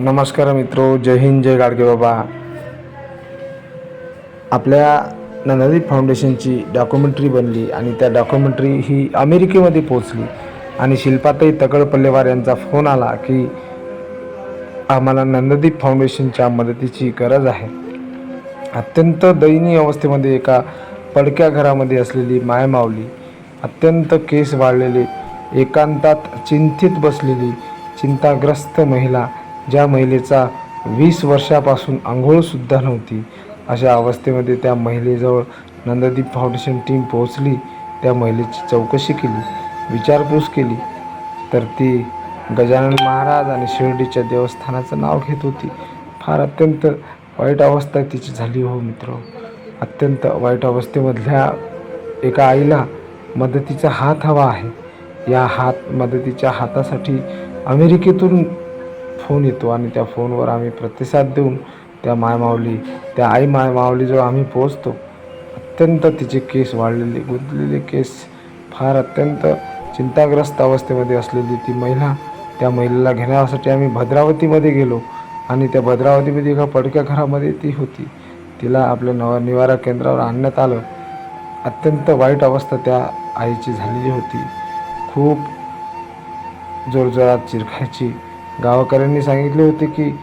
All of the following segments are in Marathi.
नमस्कार मित्रो जय हिंद जय गाडगे बाबा. आपल्या नंदादीप फाउंडेशनची डॉक्युमेंटरी बनली आणि त्या डॉक्युमेंटरी ही अमेरिकेमध्ये पोचली आणि शिल्पाताई तकळ पल्लेवार यांचा फोन आला की आम्हाला नंददीप फाउंडेशनच्या मदतीची गरज आहे. अत्यंत दयनीय अवस्थेमध्ये एका पडक्या घरामध्ये असलेली मायमावली अत्यंत केस वाढलेले एकांतात चिंतित बसलेली चिंताग्रस्त महिला ज्या महिलेचा वीस वर्षापासून आंघोळसुद्धा नव्हती अशा अवस्थेमध्ये त्या महिलेजवळ नंददीप फाउंडेशन टीम पोहोचली त्या महिलेची चौकशी केली विचारपूस केली. तर ती गजानन महाराज आणि शिर्डीच्या देवस्थानाचं नाव घेत होती. फार अत्यंत वाईट अवस्था तिची झाली हो मित्र. अत्यंत वाईट अवस्थेमधल्या एका आईला मदतीचा हात हवा आहे. या हात मदतीच्या हातासाठी अमेरिकेतून फोन येतो आणि त्या फोनवर आम्ही प्रतिसाद देऊन त्या मायमावली त्या आई मायमावलीजवळ आम्ही पोहोचतो. अत्यंत तिचे केस वाढलेले गुंतलेले केस फार अत्यंत चिंताग्रस्त अवस्थेमध्ये असलेली ती महिला त्या महिलेला घेण्यासाठी आम्ही भद्रावतीमध्ये गेलो आणि त्या भद्रावतीमध्ये एका पडक्या घरामध्ये ती होती. तिला आपल्या नव निवारा केंद्रावर आणण्यात आलं. अत्यंत वाईट अवस्था त्या आईची झालेली होती. खूप जोरजोरात चिरखायची गावकऱ्यांनी सांगितले होते की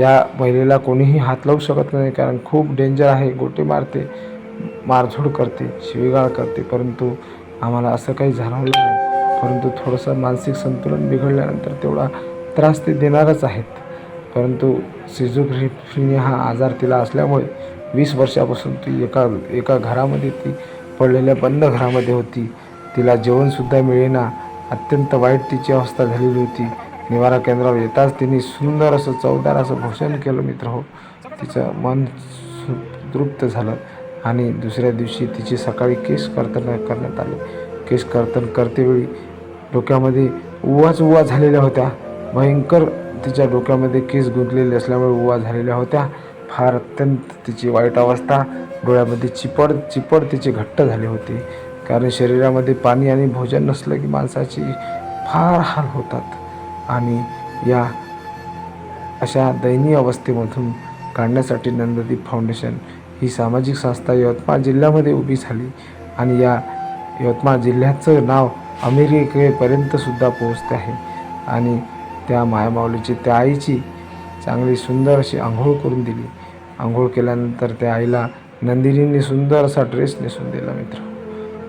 या महिलेला कोणीही हात लावू शकत नाही कारण खूप डेंजर आहे गोटे मारते मारझोड करते शिवीगाळ करते. परंतु आम्हाला असं काही जाणवलं नाही. परंतु थोडंसं मानसिक संतुलन बिघडल्यानंतर तेवढा त्रास ते देणारच आहेत. परंतु सिझोफ्रेनिया हा आजार तिला असल्यामुळे वीस वर्षापासून ती एका एका घरामध्ये ती पडलेल्या बंद घरामध्ये होती. तिला जेवणसुद्धा मिळेना. अत्यंत वाईट तिची अवस्था झालेली होती. निवारा केंद्रावर येताच तिने सुंदर असं चवदार असं भोजन केलं मित्र हो. तिचं मन सु तृप्त झालं आणि दुसऱ्या दिवशी तिची सकाळी केस कर्तन करण्यात आले. केस कर्तन करतेवेळी डोक्यामध्ये उवाच उवा झालेल्या होत्या. भयंकर तिच्या डोक्यामध्ये केस गुंतलेले असल्यामुळे उवा झालेल्या होत्या. फार अत्यंत तिची वाईट अवस्था. डोळ्यामध्ये चिपड चिपड तिची घट्ट झाली होती. कारण शरीरामध्ये पाणी आणि भोजन नसलं की माणसाची फार हाल होतात. आणि या अशा दयनीय अवस्थेमधून काढण्यासाठी नंददीप फाउंडेशन ही सामाजिक संस्था यवतमाळ जिल्ह्यामध्ये उभी झाली आणि या यवतमाळ जिल्ह्याचं नाव अमेरिकेपर्यंतसुद्धा पोहोचते आहे. आणि त्या मायामाऊलीची त्या आईची चांगली सुंदर अशी आंघोळ करून दिली. आंघोळ केल्यानंतर त्या आईला नंदिनीने सुंदर असा ड्रेस नेसून दिला मित्र.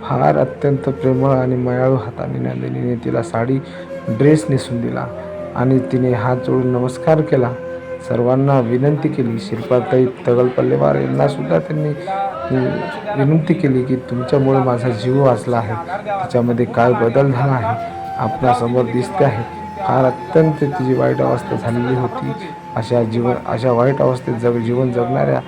फार अत्यंत प्रेमळ आणि मयाळू हाताने नंदिनीने तिला साडी ड्रेस नेसून दिला आणि तिने हात जोडून नमस्कार केला. सर्वांना विनंती केली. शिल्पाताई तगल पल्लेवार यांना सुद्धा त्यांनी विनंती केली की तुमच्यामुळे माझा जीव वाचला आहे. त्याच्यामध्ये काय बदल झाला आहे? आपणासमोर दिसते आहे. फार अत्यंत तिची वाईट अवस्था झालेली होती. अशा जीवन अशा वाईट अवस्थेत जग जीवन जगणाऱ्या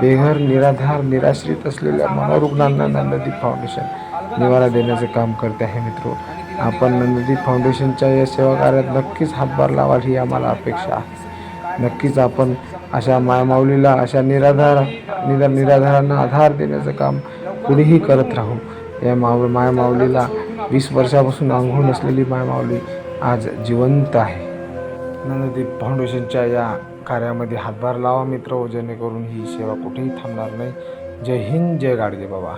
बेघर निराधार निराश्रित असलेल्या मनोरुग्णांना नंददीप फाउंडेशन निवारा देण्याचे काम करते आहे मित्रो. आपण नंददीप फाउंडेशनच्या या सेवा कार्यात नक्कीच हातभार लावाल ही आम्हाला अपेक्षा आहे. नक्कीच आपण अशा मायमाऊलीला अशा निराधार निरा निराधारांना आधार देण्याचं काम कुणीही करत राहू. या माव मायमाऊलीला वीस वर्षापासून आंघोळ नसलेली मायमाऊली आज जिवंत आहे. नंददीप फाउंडेशनच्या या कार्यामध्ये हातभार लावा मित्र जेणेकरून ही सेवा कुठेही थांबणार नाही. जय हिंद जय गाडगे बाबा.